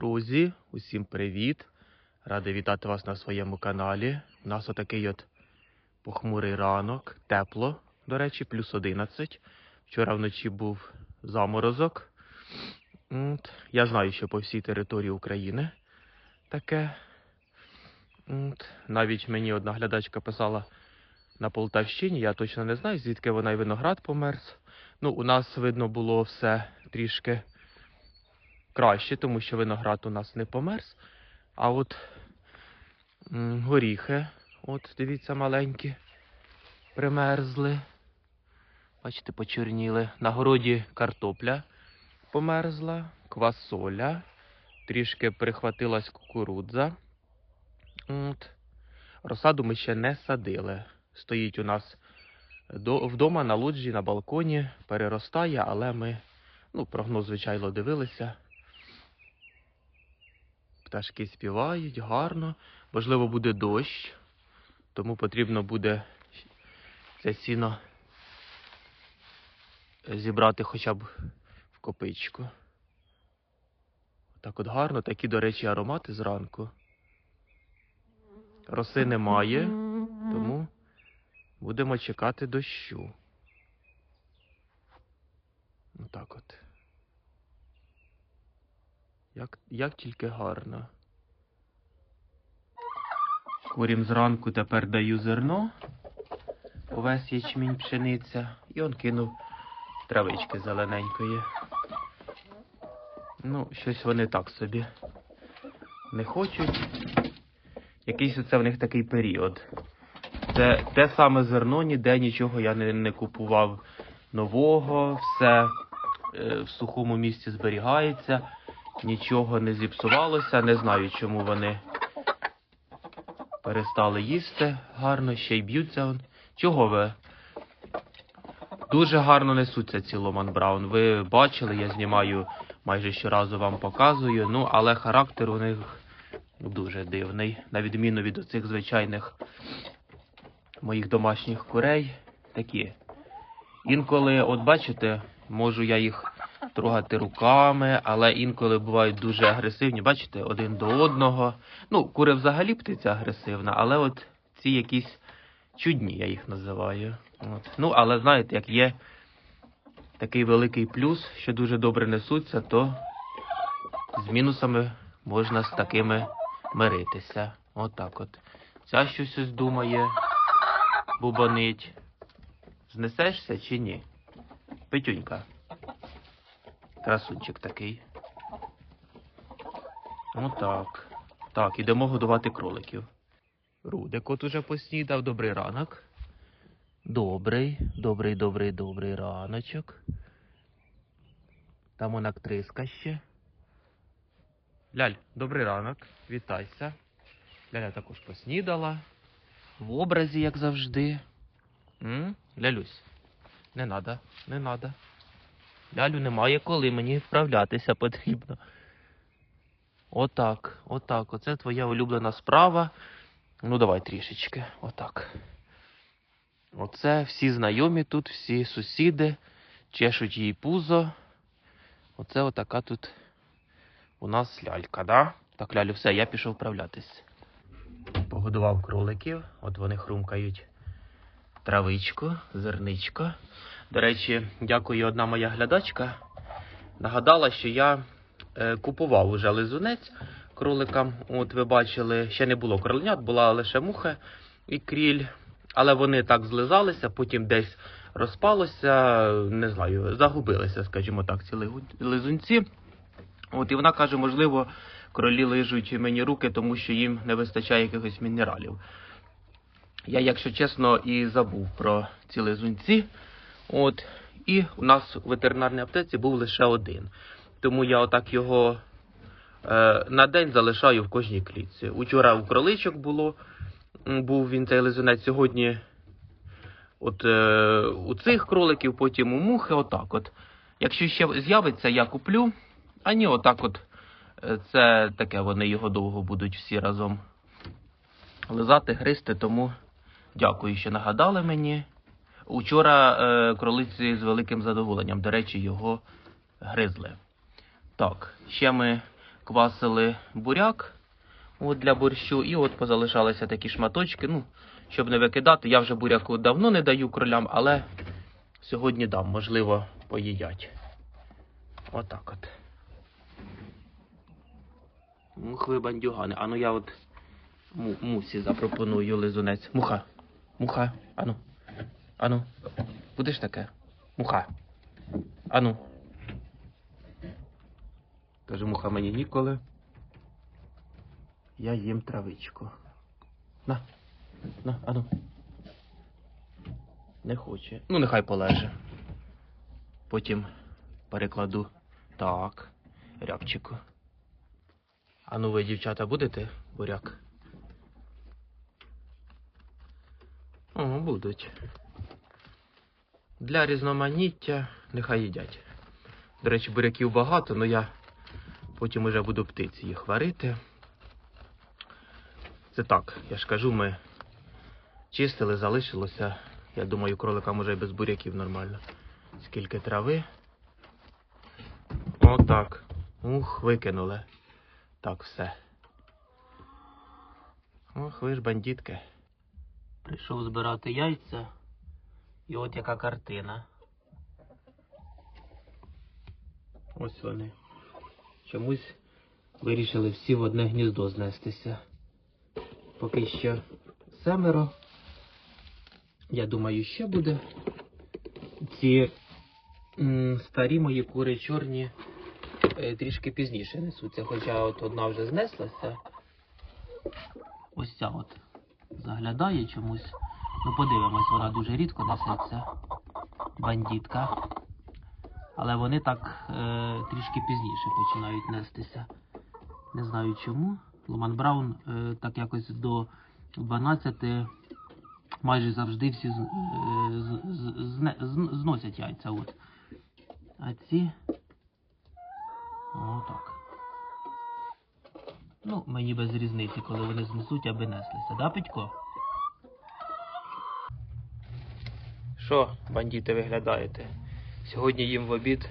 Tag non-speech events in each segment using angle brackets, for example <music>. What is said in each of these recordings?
Друзі, усім привіт! Радий вітати вас на своєму каналі. У нас отакий от похмурий ранок, тепло, до речі, плюс 11. Вчора вночі був заморозок. От. Я знаю, що по всій території України таке. От. Навіть мені одна глядачка писала на Полтавщині, я точно не знаю, звідки вона і виноград померз. Ну, у нас видно було все трішки краще, тому що виноград у нас не померз. А от горіхи, от дивіться, маленькі, примерзли. Бачите, почорніли. На городі картопля померзла, квасоля, трішки прихватилась кукурудза. От. Розсаду ми ще не садили. Стоїть у нас вдома на лоджії, на балконі, переростає, але ми ну, прогноз, звичайно, дивилися. Пташки співають гарно. Можливо, буде дощ, тому потрібно буде це сіно зібрати хоча б в копичку. Так от гарно, такі, до речі, аромати зранку. Роси немає, тому будемо чекати дощу. Отак от. Як, як тільки гарно. Курім зранку тепер даю зерно. Увесь ячмінь пшениця. І он кинув травички зелененької. Ну, щось вони так собі не хочуть. Якийсь оце в них такий період. Це те саме зерно, ніде нічого я не, не купував нового, все е, в сухому місці зберігається, нічого не зіпсувалося. Не знаю, чому вони перестали їсти гарно, ще й б'ються. Чого ви? Дуже гарно несуться ці Ломан Браун. Ви бачили, я знімаю майже щоразу вам показую. Ну, але характер у них дуже дивний, на відміну від оцих звичайних моїх домашніх курей. Такі. Інколи, от бачите, можу я їх трогати руками, але інколи бувають дуже агресивні, бачите, один до одного. Ну, кури взагалі птиця агресивна, але от ці якісь чудні, я їх називаю. От. Ну, але знаєте, як є такий великий плюс, що дуже добре несуться, то з мінусами можна з такими миритися. Отак от. Ця щось ось думає, бубонить. Знесешся чи ні? Петюнька. Красунчик такий. Отак. Так, ідемо годувати кроликів. Рудик от уже поснідав. Добрий ранок. Добрий, добрий, добрий, добрий раночок. Там он актриска ще. Ляль, добрий ранок. Вітайся. Ляля також поснідала. В образі, як завжди. М? Лялюсь. Не надо, не надо. Лялю немає коли, мені вправлятися потрібно. Отак, отак. Оце твоя улюблена справа. Ну, давай трішечки. Отак. Оце всі знайомі тут, всі сусіди чешуть їй пузо. Оце отака тут у нас лялька, да? Так, лялю, все, я пішов вправлятись. Погодував кроликів, от вони хрумкають травичку, зерничко. До речі, дякую, одна моя глядачка. Нагадала, що я е, купував уже лизунець кроликам. От ви бачили, ще не було кроленят, була лише муха і кріль. Але вони так злизалися, потім десь розпалося, не знаю, загубилися, скажімо так, ці лизунці. От і вона каже, можливо, кролі лижуть мені руки, тому що їм не вистачає якихось мінералів. Я, якщо чесно, і забув про ці лизунці. От, і у нас у ветеринарній аптеці був лише один. Тому я отак його е, на день залишаю в кожній клітці. Учора у кроличок було, був він цей лизунець. Сьогодні от, е, у цих кроликів, потім у мухи, отак от. Якщо ще з'явиться, я куплю. А ні, отак от. е, Це таке, вони його довго будуть всі разом лизати, гризти, тому дякую, що нагадали мені. Учора е, кролиці з великим задоволенням, до речі, його гризли. Так, ще ми квасили буряк от для борщу, і от позалишалися такі шматочки. Ну, щоб не викидати, я вже буряку давно не даю кролям, але сьогодні дам, можливо, поїдять. Отак от. Мух ви бандюгани. Ану я от мусі запропоную лизунець. Муха. Муха. Ану. Ану. Будеш таке? Муха. Ану. Каже, муха мені ніколи. Я їм травичку. На. На, ану. Не хоче. Ну, нехай полеже. Потім перекладу. Так. Рябчику. А ну ви, дівчата, будете буряк? О, будуть. Для різноманіття нехай їдять. До речі, буряків багато, але я потім уже буду птиці їх варити. Це так, я ж кажу, ми чистили, залишилося. Я думаю, кроликам уже і без буряків нормально. Скільки трави. Отак. Ух, викинули. Так, все. Ох, ви ж бандитки. Прийшов збирати яйця. І от яка картина. Ось вони. Чомусь вирішили всі в одне гніздо знестися. Поки що семеро. Я думаю, ще буде. Ці старі мої кури чорні е, трішки пізніше несуться, хоча от одна вже знеслася. Ось ця от заглядає чомусь. Ну, подивимось, вона дуже рідко несеться. Бандітка. Але вони так е, трішки пізніше починають нестися. Не знаю чому. Ломан Браун е, так якось до 12 майже завжди всі з, е, з, з, з- зносять яйця. От. А ці. Отак. Ну, мені без різниці, коли вони знесуть, аби неслися, да, Петько? Що, бандити, виглядаєте? Сьогодні їм в обід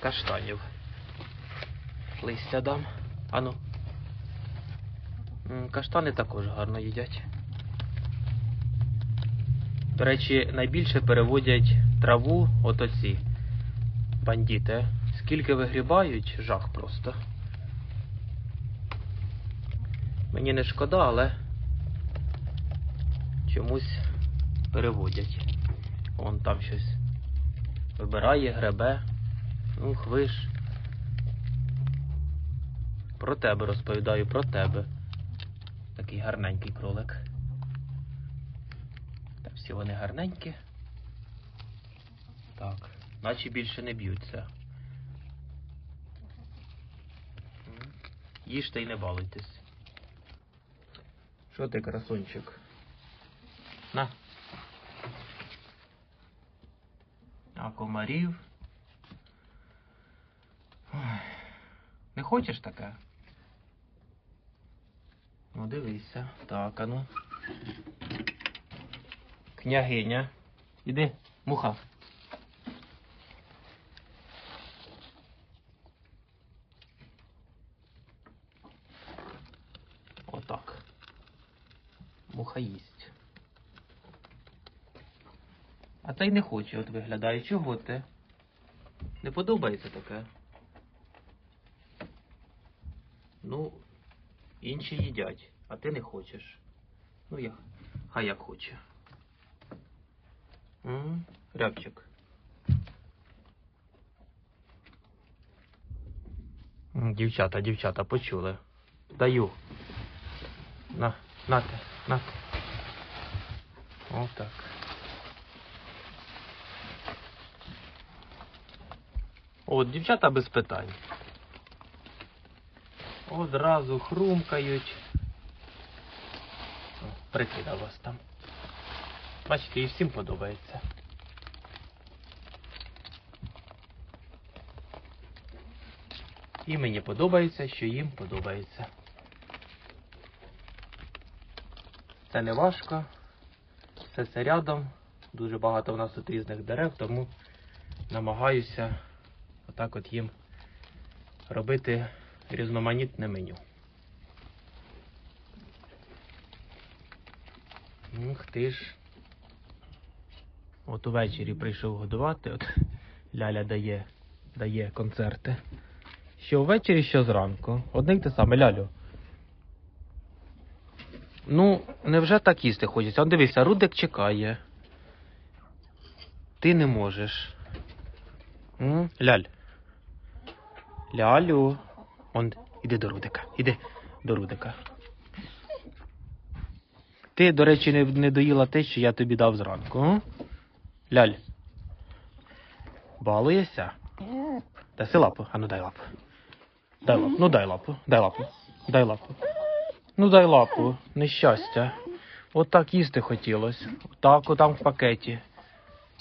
каштанів. Листя дам. Ану. Каштани також гарно їдять. До речі, найбільше переводять траву от оці бандити. Скільки вигрібають, жах просто. Мені не шкода, але чомусь переводять. Вон там щось вибирає, гребе. Ух, ви ж. Про тебе розповідаю, про тебе. Такий гарненький кролик. Та всі вони гарненькі. Так, наче більше не б'ються. Їжте і не балуйтесь. Що ти, красунчик? На. А комарів. Ой. Не хочеш таке? Ну, дивися. Так, а ну. Княгиня. Іди, муха. Отак. Муха їсть. А та й не хоче, от виглядає. Чого ти? Не подобається таке? Ну, інші їдять, а ти не хочеш. Ну, я, хай як хоче. М, Рябчик. М, Дівчата, дівчата, почули. Даю. На, нате, нате. Отак. От, дівчата без питань. Одразу хрумкають. О, Прикидав вас там. Бачите, і всім подобається. І мені подобається, що їм подобається. Це не важко. Все це рядом. Дуже багато в нас тут різних дерев, тому намагаюся отак от їм робити різноманітне меню. Ух ти ж. От увечері прийшов годувати, от Ляля дає, дає концерти. Що ввечері, що зранку. Одне й те саме, Лялю. Ну, невже так їсти хочеться? Он дивися, Рудик чекає. Ти не можеш. М? Ляль. Лялю. Он, іди до Рудика. Іди до Рудика. Ти, до речі, не, не доїла те, що я тобі дав зранку. м? Ляль. Балуєшся? Даси лапу. А ну дай лапу. Дай лапу. Ну дай лапу. Дай лапу. Дай лапу. Ну дай лапу. Нещастя. От так їсти хотілося. Отак, отам в пакеті.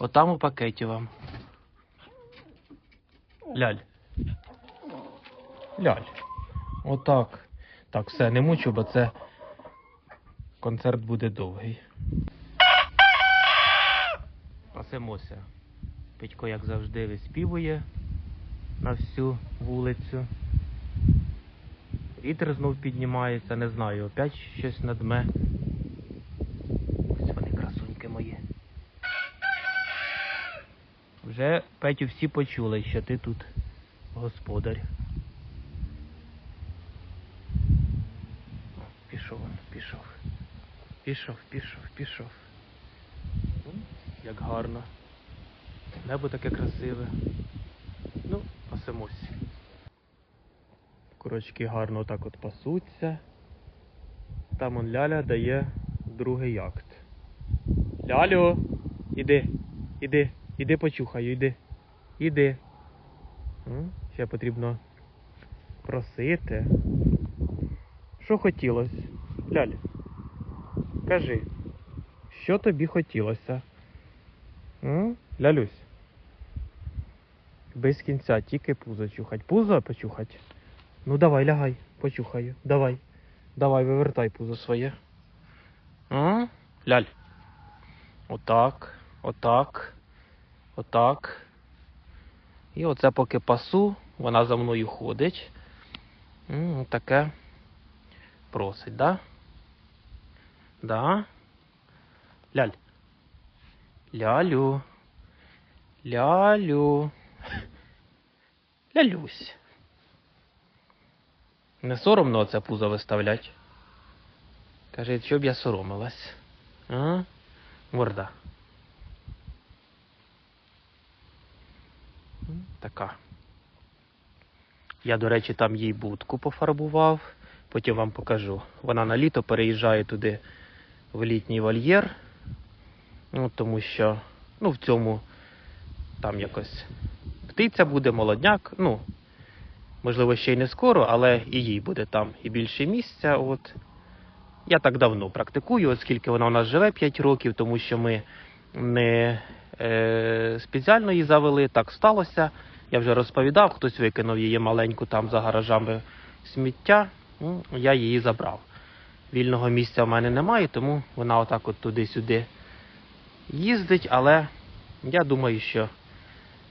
Отам у пакеті вам. Ляль. Ляль. Отак. Так, все, не мучу, бо це концерт буде довгий. Пасемося. Петько, як завжди, виспівує на всю вулицю. Вітер знов піднімається, не знаю, опять щось надме. Ось вони красуньки мої. Вже Петю всі почули, що ти тут господар. О, Пішов, пішов. Пішов, пішов, пішов. Ну, Як гарно. Небо таке красиве. Ну, пасемось. Курочки гарно так от пасуться. Там он Ляля дає другий акт. Лялю, іди, іди, іди почухаю, іди. Іди. Ще потрібно просити. Що хотілося? Ляля, кажи, що тобі хотілося? М? Лялюсь. Без кінця тільки пузо чухать. Пузо почухать? Ну давай, лягай, почухаю. Давай. Давай, вивертай пузо своє. А? Ляль. Отак, отак, отак. І оце поки пасу, вона за мною ходить. М, Таке просить, да? Да? Ляль. Лялю. Лялю. <laughs> Лялюсь. Не соромно оце пузо виставлять. Каже, що б я соромилась. А? Морда. Така. Я, до речі, там їй будку пофарбував. Потім вам покажу. Вона на літо переїжджає туди в літній вольєр. Ну, тому що, ну, в цьому там якось птиця буде, молодняк. Ну, можливо, ще й не скоро, але і їй буде там і більше місця. От. Я так давно практикую, оскільки вона у нас живе 5 років, тому що ми не е, спеціально її завели, так сталося. Я вже розповідав, хтось викинув її маленьку там за гаражами сміття. Ну, я її забрав. Вільного місця в мене немає, тому вона отак от туди-сюди їздить, але я думаю, що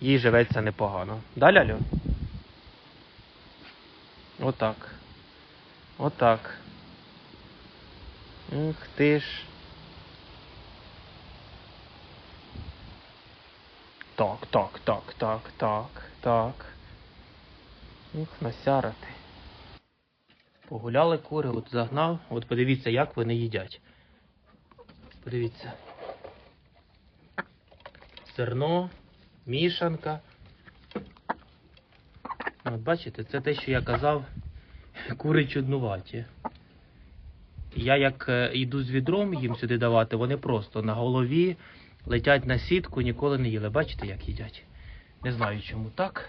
їй живеться непогано. Да, Лялю? Отак. Отак. Ух ти ж. Так, так, так, так, так, так. Ух, насяра ти. Погуляли кури, от загнав. От подивіться, як вони їдять. Подивіться. Зерно, мішанка. От бачите, це те, що я казав, кури чуднуваті. Я як е, йду з відром їм сюди давати, вони просто на голові летять на сітку, ніколи не їли. Бачите, як їдять? Не знаю, чому так.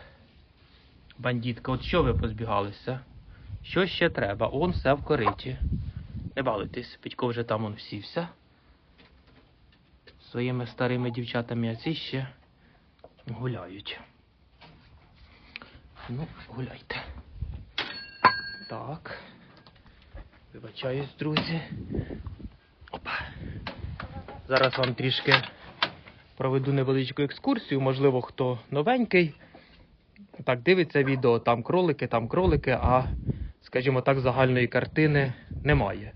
Бандітка, от що ви позбігалися? Що ще треба? Он все в кориті. Не балуйтесь, Петько вже там он всівся. Своїми старими дівчатами, а ці ще гуляють. Ну, гуляйте. Так. Вибачаюсь, друзі. Опа. Зараз вам трішки проведу невеличку екскурсію. Можливо, хто новенький. так дивиться відео, там кролики, там кролики, а, скажімо так, загальної картини немає.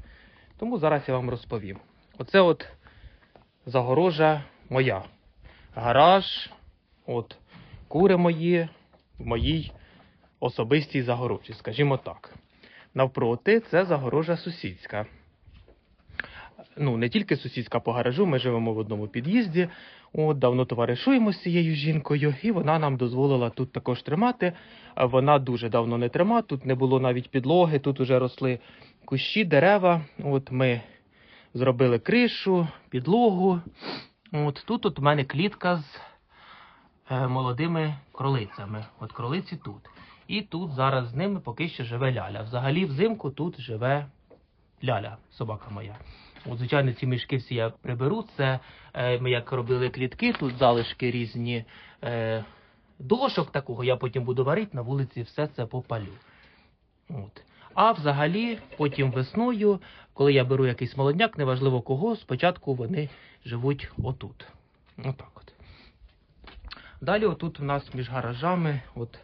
Тому зараз я вам розповім. Оце от загорожа моя. Гараж, от, кури мої в моїй особистій загорожі, скажімо так. Навпроти це загорожа сусідська. Ну, не тільки сусідська по гаражу, ми живемо в одному під'їзді. От, давно товаришуємо з цією жінкою, і вона нам дозволила тут також тримати. Вона дуже давно не трима, тут не було навіть підлоги, тут уже росли кущі, дерева. От ми зробили кришу, підлогу. От тут от у мене клітка з е, молодими кролицями. От кролиці тут. І тут зараз з ними поки що живе ляля. Взагалі взимку тут живе ляля, собака моя. От, звичайно, ці мішки всі я приберу. Це е, ми як робили клітки, тут залишки різні е, дошок такого. Я потім буду варити на вулиці, все це попалю. От. А взагалі, потім весною, коли я беру якийсь молодняк, неважливо кого, спочатку вони живуть отут. Отак от. Далі, отут у нас між гаражами, от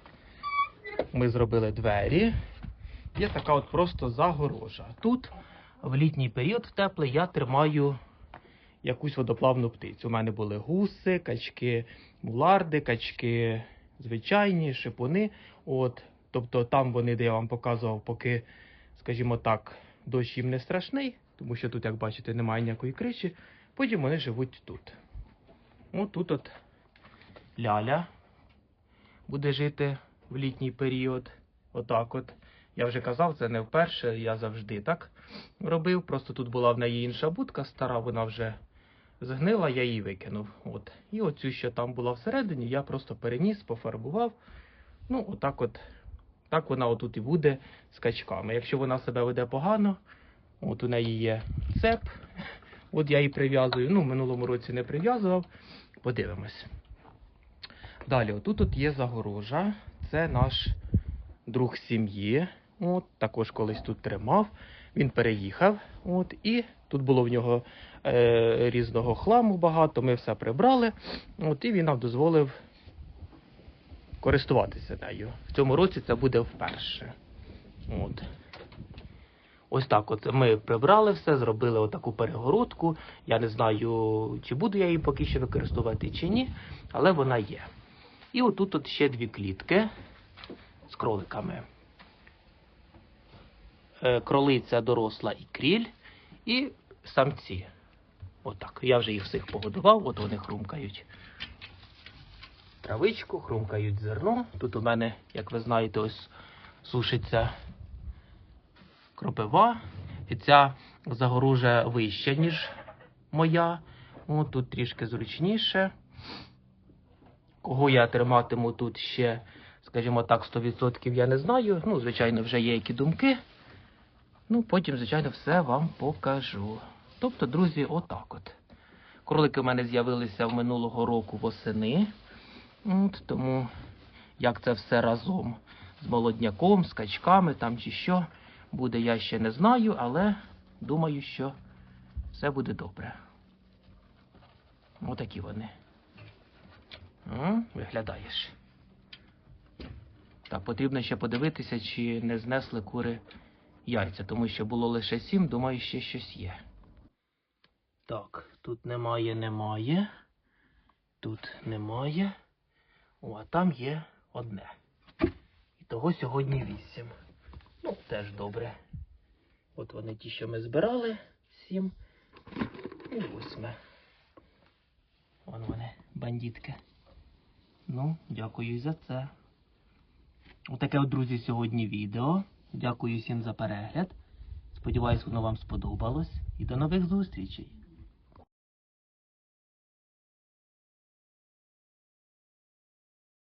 ми зробили двері. Є така от просто загорожа. Тут в літній період в теплий я тримаю якусь водоплавну птицю. У мене були гуси, качки, муларди, качки звичайні, шипуни. От, тобто там вони, де я вам показував, поки, скажімо так, дощ їм не страшний, тому що тут, як бачите, немає ніякої криші. Потім вони живуть тут. От тут от ляля буде жити в літній період. Отак от. Я вже казав, це не вперше, я завжди так робив. Просто тут була в неї інша будка стара, вона вже згнила, я її викинув. От. І оцю, що там була всередині, я просто переніс, пофарбував. Ну, отак от. Так вона отут і буде з качками. Якщо вона себе веде погано, от у неї є цеп, <laughs> от я її прив'язую. Ну, минулому році не прив'язував. Подивимось. Далі, отут от є загорожа. Це наш друг сім'ї. От, також колись тут тримав. Він переїхав. От, і тут було в нього е, різного хламу багато. Ми все прибрали. От, і він нам дозволив користуватися нею. В цьому році це буде вперше. От. Ось так от ми прибрали все, зробили отаку перегородку. Я не знаю, чи буду я її поки що використовувати, чи ні, але вона є. І отут от ще дві клітки з кроликами. Е, Кролиця доросла і кріль, і самці. Отак. Я вже їх всіх погодував, от вони хрумкають травичку, хрумкають зерно. Тут у мене, як ви знаєте, ось сушиться кропива. І ця загорожа вища, ніж моя. О, тут трішки зручніше. Кого я триматиму тут ще, скажімо так, 100% я не знаю. Ну, звичайно, вже є які думки. Ну, потім, звичайно, все вам покажу. Тобто, друзі, отак от. Кролики в мене з'явилися в минулого року восени. От, тому як це все разом з молодняком, з качками там чи що буде, я ще не знаю, але думаю, що все буде добре. Отакі вони. Виглядаєш. Так, потрібно ще подивитися, чи не знесли кури яйця, тому що було лише сім, думаю, ще щось є. Так, тут немає, немає. Тут немає. О, а там є одне. І того сьогодні вісім. Ну, теж добре. От вони ті, що ми збирали, сім і восьме. Вон вони, бандитки. Ну, дякую і за це. Отаке, от, друзі, сьогодні відео. Дякую всім за перегляд. Сподіваюсь, воно вам сподобалось. І до нових зустрічей!